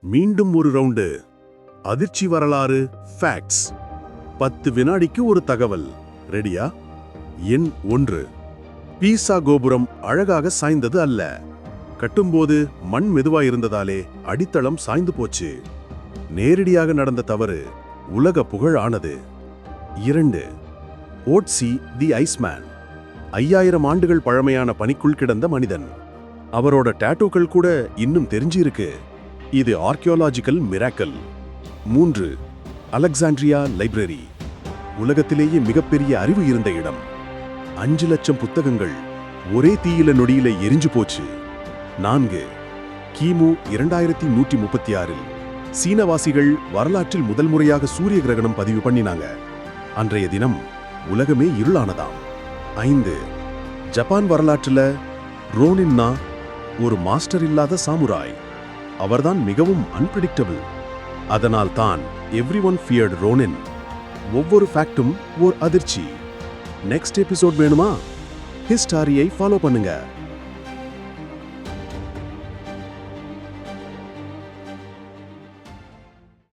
மீண்டும் ஒரு ரவுண்டு. அதிர்ச்சி வரலாறு ஃபேக்ட்ஸ் பத்து வினாடிக்கு ஒரு தகவல். ரெடியா எண் ஒன்று. பீசா கோபுரம் அழகாக சாய்ந்தது அல்ல. கட்டும்போது மண் மெதுவா இருந்ததாலே அடித்தளம் சாய்ந்து போச்சு. நேரடியாக நடந்த தவறு உலக புகழ் ஆனது. இரண்டு. Otzi the Iceman. ஐயாயிரம் ஆண்டுகள் பழமையான பணிக்குள் கிடந்த மனிதன். அவரோட டேட்டூக்கள் கூட இன்னும் தெரிஞ்சிருக்கு. இது ஆர்கியோலாஜிக்கல் மிராக்கல் மூன்று அலெக்சாண்ட்ரியா லைப்ரரி உலகத்திலேயே மிகப்பெரிய அறிவு இருந்த இடம். அஞ்சு லட்சம் புத்தகங்கள் ஒரே தீயில நொடியில எரிஞ்சு போச்சு. நான்கு கிமு இரண்டாயிரத்தி நூற்றி முப்பத்தி ஆறில் சீனவாசிகள் வரலாற்றில் முதல் முறையாக சூரிய கிரகணம் பதிவு பண்ணினாங்க. அன்றைய தினம் உலகமே இருளானதாம். ஐந்து ஜப்பான் வரலாற்றில் ரோனின்னா ஒரு மாஸ்டர் இல்லாத சாமுராய். அவர்தான் மிகவும் அன்பிரிடிக்டபிள் அதனால் தான் எவ்ரி ஒன் ஃபியர்ட் ரோனின் ஒவ்வொரு ஃபேக்டும் ஓர் அதிர்ச்சி. நெக்ஸ்ட் எபிசோட் வேணுமா? ஹிஸ்டாரியை ஃபாலோ பண்ணுங்கள்